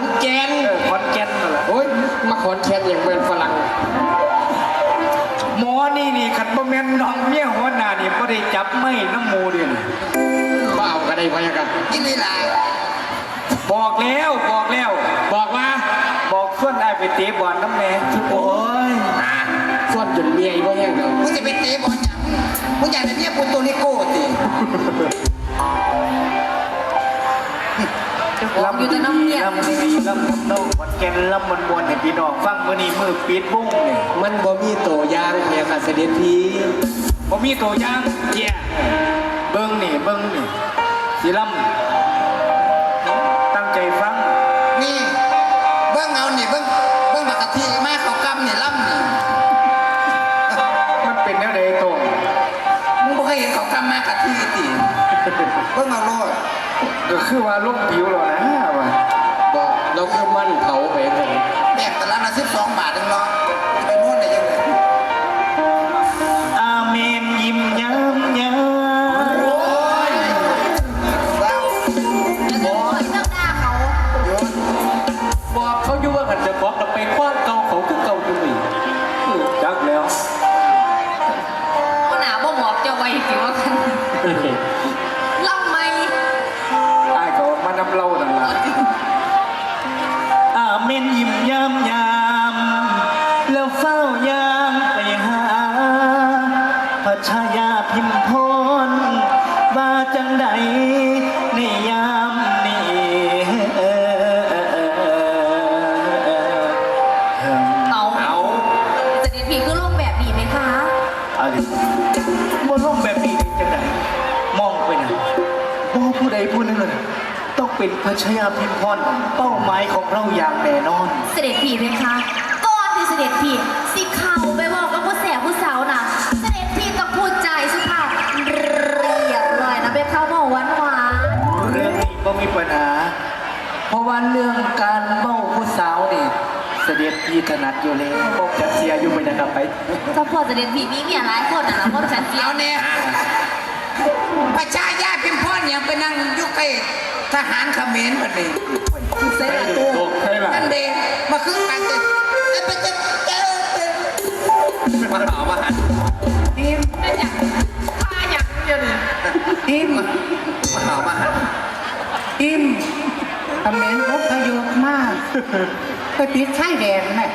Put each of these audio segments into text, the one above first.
อนแกนเออขอนแก่นนั่นแหละโอ้ยมาขอนแกนอย่างเป็นฝรั่งหมอนี่นี่ขันบ่แม่นน้องเมียหัวหน้านี่บ่ได้จับไม่น้ำหมูเดือนบ้าเอากันได้พะยะกันกินนี่ล่ะบอกแล้วบอกแล้ว บอกว่าบอกส่วนไอ้ายไปเตะบอลน้ำแม่โอ้ยส่วนจนเมียอีกว่าแห้งเดียวมึงจะไปเตะบอลหยังมึงอยากได้เมียปุตโตริโก้ติ อยู่แต่น้ำเนี่ยลำดีลำน้ำนองขอนแก่นลำมันมวนให้พี่น้องฟังมื้อนี้มือปิดบุ้งนี่มันบ่มีโตยางพะยะกันเสด็จพี่บ่มีตัวอย่างแย่เบิ่งนี่เบิ่งนี่สิลำตั้งใจฟังนี่เบิ้งเอานี่เบิ้งเบิ้งบักกะทิมาเขากำนี่ล่ำนี่มันเป็นแนวใดตรงมึงบ่เคยเห็นเขากำมากะทิติเบิ้งเอาโลดก็คือว่าลงผิวแล้ว เป็นพระชายาพิมพรเป้าหมายของเราอย่างแน่นอน เสด็จพีไหมคะก่อนที่เสด็จพีสิเข้าไปบอกกับผู้แสบผู้สาวนะเสด็จพีต้องพูดใจสุภาพเรียบร้อยนะไปเข้ามาหวานหวานเรื่องนี้ก็มีปัญหา เพราะว่าเรื่องการเมาผู้สาวนี่เสด็จพี่ถนัดอยู่แล้วบอกจะเสียอยู่ไปนะครับไป ๆถ้าพอเสด็จพีมีเมียหลายคนนะแล้วก็ฉันเสียเอาเนี่ย พระชายาพิมพ์พ่อเนี่ยไปนั่งอยู่ใกล้ทหารเขมรบัดนี้เสด็จตัวใช่หรอนั่นเดมาคึกกันเจเอ้ยไปเจอเจอเจอมาหามาหันทีมนั่นอย่างข้าอย่างเดียวนี่ทีมมาหามาหันทีมเขมรพบพยพมากไปติดชายแดนแม่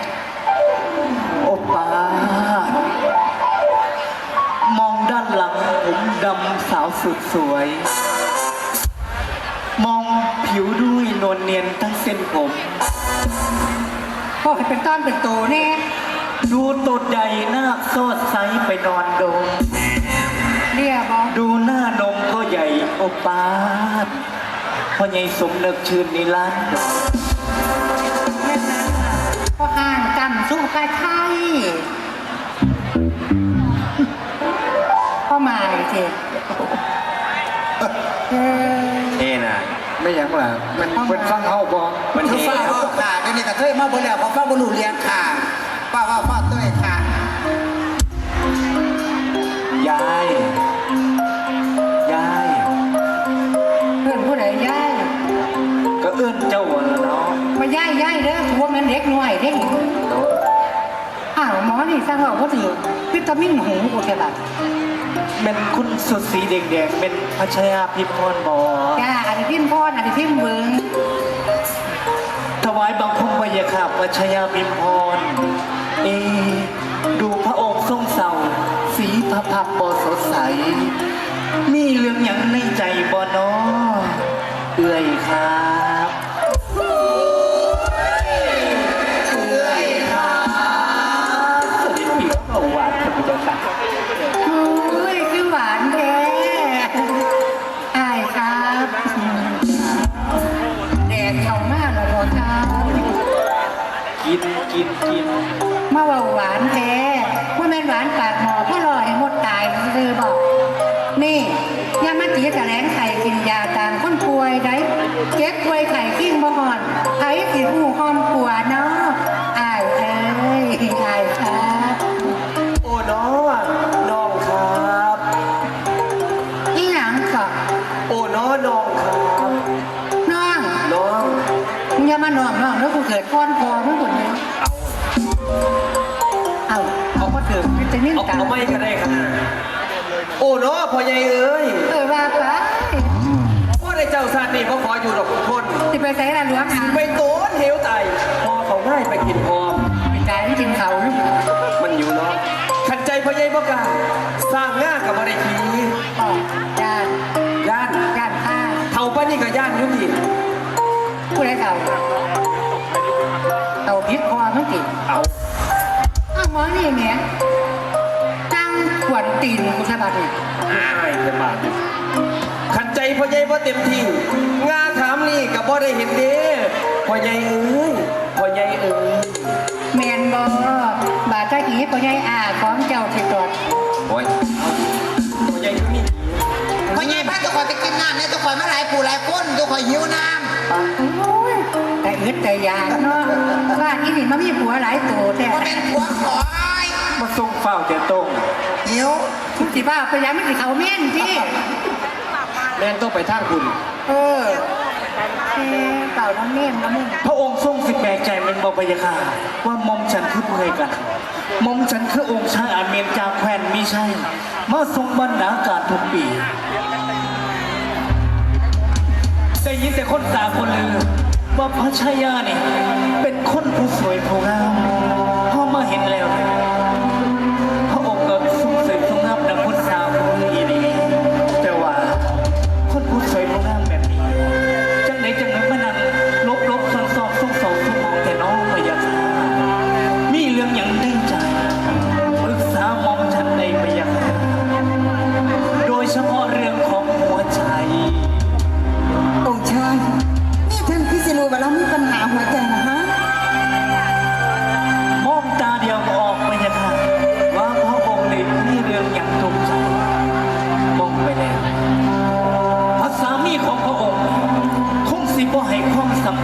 สาวสุดสวย มองผิวด้วยนวลเนียนทั้งเส้นผมพ่อให้เป็นต้อนเป็นโตแน่ดูตูดใหญ่หน้าโซดไซไปนอนดมเรียบอดูหน้านมก็ใหญ่โอปาดพ่อใหญ่สมนึกชื่นนิรันดร์แม่นั้นน่ะก็ห่างกันสู้ไปไทยพ่อหมายเถอ ไม่อยังล่ะมันเป็นฟังเฮาบ่มันคือเท่ฟ้าว่าค่ะเดี๋ยวนี้กระเทยมาบ่แล้วเพราะฟ้าบ่รู้เรียนค่ะป้าว่าฟ้าเต้ยค่ะยายยายเพื่อนผู้ใดย่ายก็เอื้อนเจ้าวันละเนาะมาย่ายย่ายเด้อพวกนั้นเด็กน้อยเด็กอ้าวหมอนี่สร้างว่าบ่ถือวิตามินหูโอเคล่ะเป็นคุณสุดสีแดงๆเป็นพัชยาพิพรบอจ้าอันนี้ พิมพ์พ่ออันนี้พิมพ์เบิงถวายบังคมพยาค่ะพัชยาพิมพร เอ ดูพระองค์ทรงเศร้า สีพระพักตร์บสดใส มีเรื่องอย่างในใจบ่นอเอื่อยค่ะ นี่ยามาตีแถลงไข่กินยาต่างคนป่วยได้เจ็บป่วยไข่ขิ้งบ่หอนไข่สิหูหอมปัวเนาะอายเอ้ยอายครับโอ้น้องน้องครับอีหยังก็โอ้น้องน้องครับน้องน้องนอย่ามาหนองน้องแล้วกูเกิดก้อนคอมึงคนนี้เอาเอาก็เถิดวิตามินเอาตาเอาไม่ก็ได้ครับโอ้เนาะพ่อใหญ่เอ้ยเออว่าไปพ่อได้เจ้าซาดนี่พ่อขออยู่ดอกทุกคนสิไปใส่ละหลวงหาไปโตนเหวไตพ่อเขาง่ายไปกินพร้อมไปจ่ายไม่กินเขาลูกมันอยู่เนาะขัดใจพ่อใหญ่บ่กล้าสร้างง่ากับอะไรทีออกย่านย่านย่านข้าเท่าป้านี่ก็ย่านอยุติผู้ใดเก่าเอาพิษคอมึงกินเอาอ้าวหมอนี่แหม่ตั้งขวน ตีนกูสะบัดนี่อ้ายเต็มบาทขัดใจพ่อใหญ่บ่เต็มที่งาถามนี่ก็บ่ได้เห็นเด้พ่อใหญ่เอ้ยพ่อใหญ่เอ้ยแมนบอบาดตะกี้ก็ยายอาของเจ้าที่ตรวจโอ้ยพ่อใหญ่อยู่นี่พ่อใหญ่พาตัวคอยไปกินน้ำเนี่ยตัวคอยมาหลายผู้หลายคนตัวคอยหิวน้โอ้ยแต่อึดแต่ยานเนาะว่าที่นี่มันมีผัวหลายตัวแต่ำว่าเป็นผัวคอย มาส่งเฝ้าเจ้าตรงหิวทุกสิบ้าพยายามไม่สิเขาเม่นที่ แม่นต้องไปทางคุณเออเอ๊ะเต่าน้ำเม่นน้ำเม่นพระองค์ทรงสิแปลกใจเป็นบพยาค่ะว่าหมอมฉันคือผู้ใดกันหมอมฉันคือองค์ชายอาเมนจากแคว้นมิใช่มาทรงบรรณาการทุกปีได้ยินแต่คนสาคนลือ ว่าพระชายานี่ เป็นคนผู้สวยผู้งามพอมาเห็นแล้ว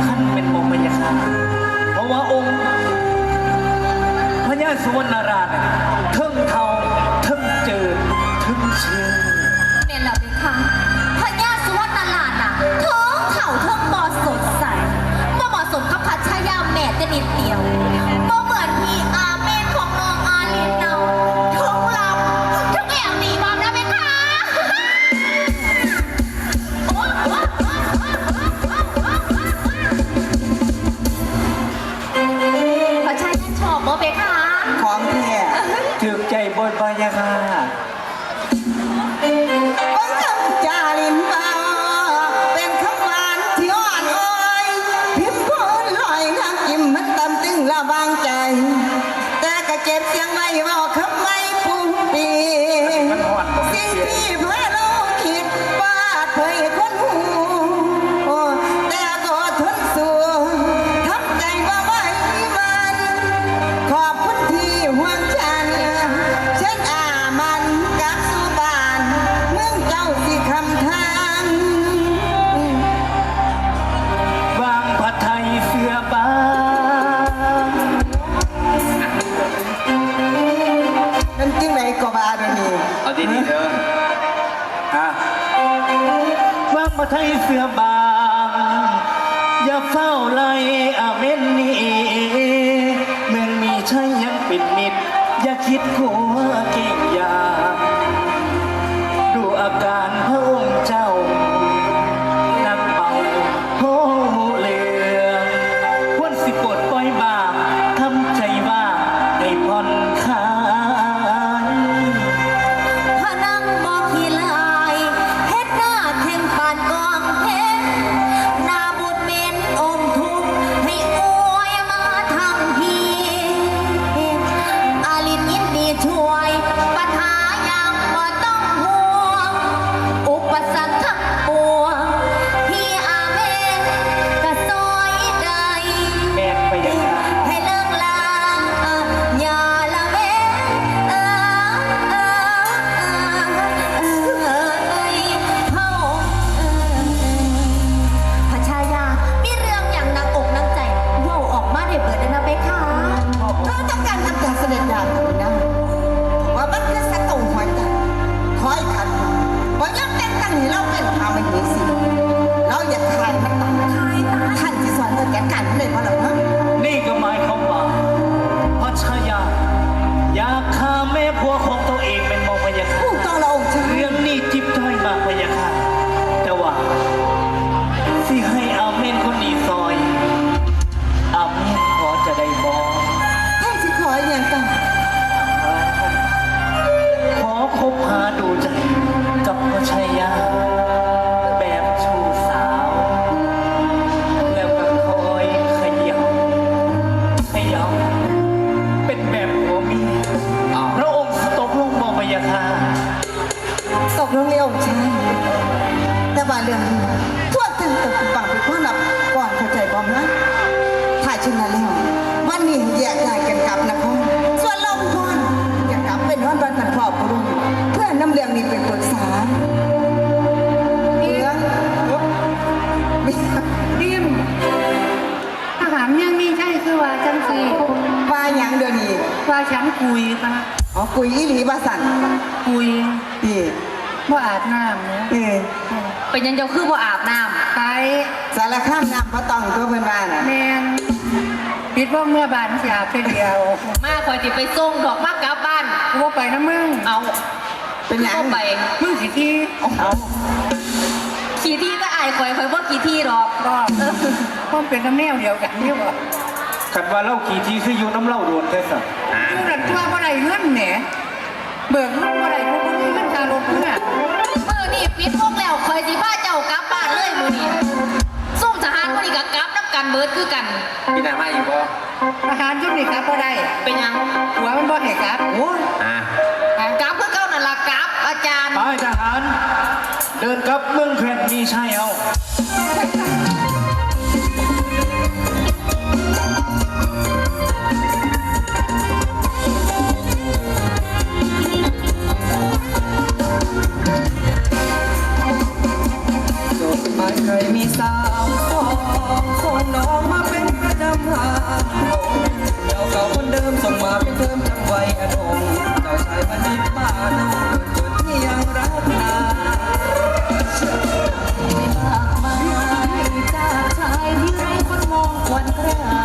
ควาเป็นมองพยาค่ะเพราะว่าองค์พญาสุวรรณราชน่ะเทิงเทาเทิงเจิดเทิงเชื่อเป็นแล้วเป็นค่ะพญาสุวรรณรานน่ะทึ่งเข่าทึ่งบอสดใสบ่เหมาะสมกับพัชยาแม่แต่นิดเดียว ดีๆเด้อฮะวางผัดไทยเสื้อบาง อย่าเฝ้าไล่อาเมนนี่เมืองมีใช่ยังปิดมิดอย่าคิดกลัวเก่ง ตกลงเร็วองค์ชายแต่ว่าเรื่องนี้พวกท่านต้องเป็นปากเป็นข้อนับก่อนเข้าใจบ่ฮะถ้าเช่นนั้นแล้ววันนี้แยกย้ายกันกลับนะพ่อส่วนเราพ่อนอยากกลับเป็นวันวันกันพ่อพระลุงเพื่อนำเรื่องนี้เป็นปรึกษาเรื่องมีดิมทหารยังมีใช่คือว่าจังสีว่าหยังเดี๋ยวนี้ว่าฉันคุยปะอ๋อกุยอีหลีบาสันคุยนี่ ว่าอาบน้ำเนี่ยเออเป็นยังเจ้าคือบ่อาบน้ไปสารข้ามน้ำพระตองตัวเพื่อนบ้านอะแมนปิดว่าเมื่อบานเสียไปเดียวำมาคอยจิไปส่งดอกมากกลับบ้านกูว่าไปนะมึงเอา เป็นหยังเข้าไปมึงสิที่เอาขี่ที่ก็อายคอยคอยบ่ขี่ที่หรอกก็พ่อมเป็นน้ำแนวเดียวกันนี่บ่ขัดว่าเล่ากี่ทีคืออยู่น้ำเล่าโดนแท้สัยูรันตัวว่าไรเงื่อนแหนเบิกเงินว่าไรพวกนี้เงิน คารถเพื่อมือนี่ปิดวงแล้วคอยสิพาเจ้ากลับบ้านเลยมือนี่ส่งทหารคนนี้ก็กลับนับกันเบิดคือกันพี่นายมาอีกบ่อาหารยุดนี่ครับก็ได้ เป็นยังหัวมันบ่ให้ครับโอ้ยอะกลับคือเก่านั่นล่ะกลับอาจารย์ตายทหาร เดินกลับเมืองแผ่นมีชัยเอา เก่าคนเดิมส่งมาเป็นเดิมจังไว้อดงเจ้าชายบัณฑิตบ้านงจนที่ยังรักนาจากชายที่ไร้คนมองควรกร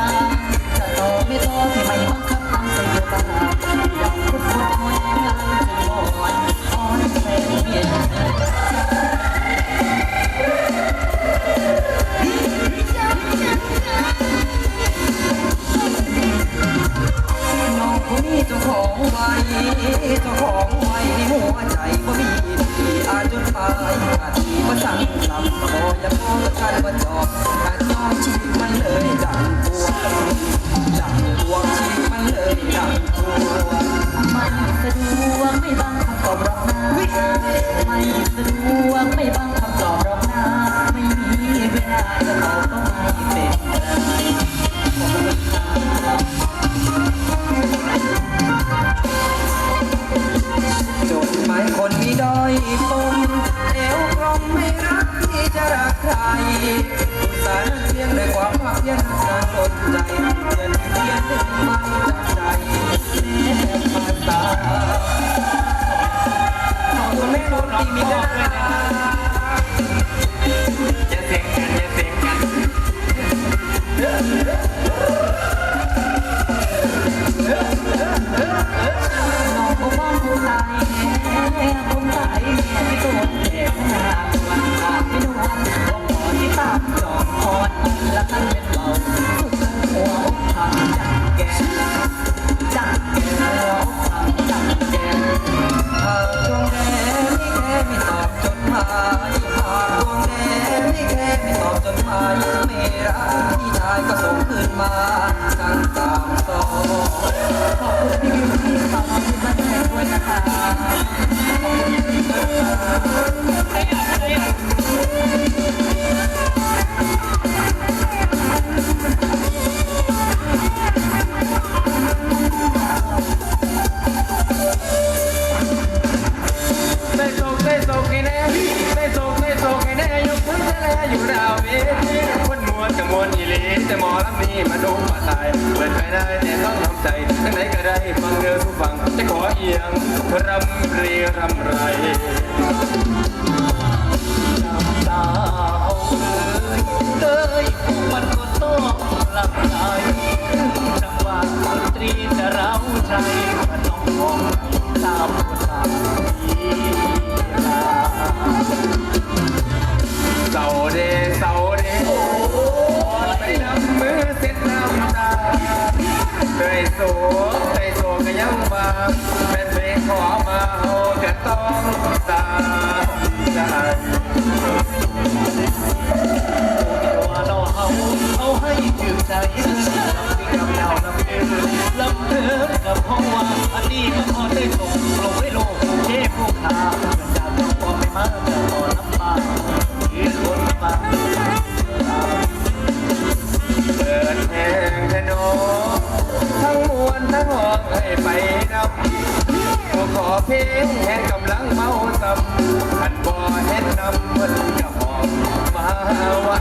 ลำเนินกัห้องว่าอันนี้ก็พอได้ตกลงได้ลงเจ้ผู้ขาจากต้องพอไม่มาจากพอลำบากอีกคนมาเปิดเพลงขนมทั้งมวลทั้งหอกให้ไปนับขอเพลงแห่งกำลังเมาซ้ำขันบอเห็นนำมันจะหอมมาว่า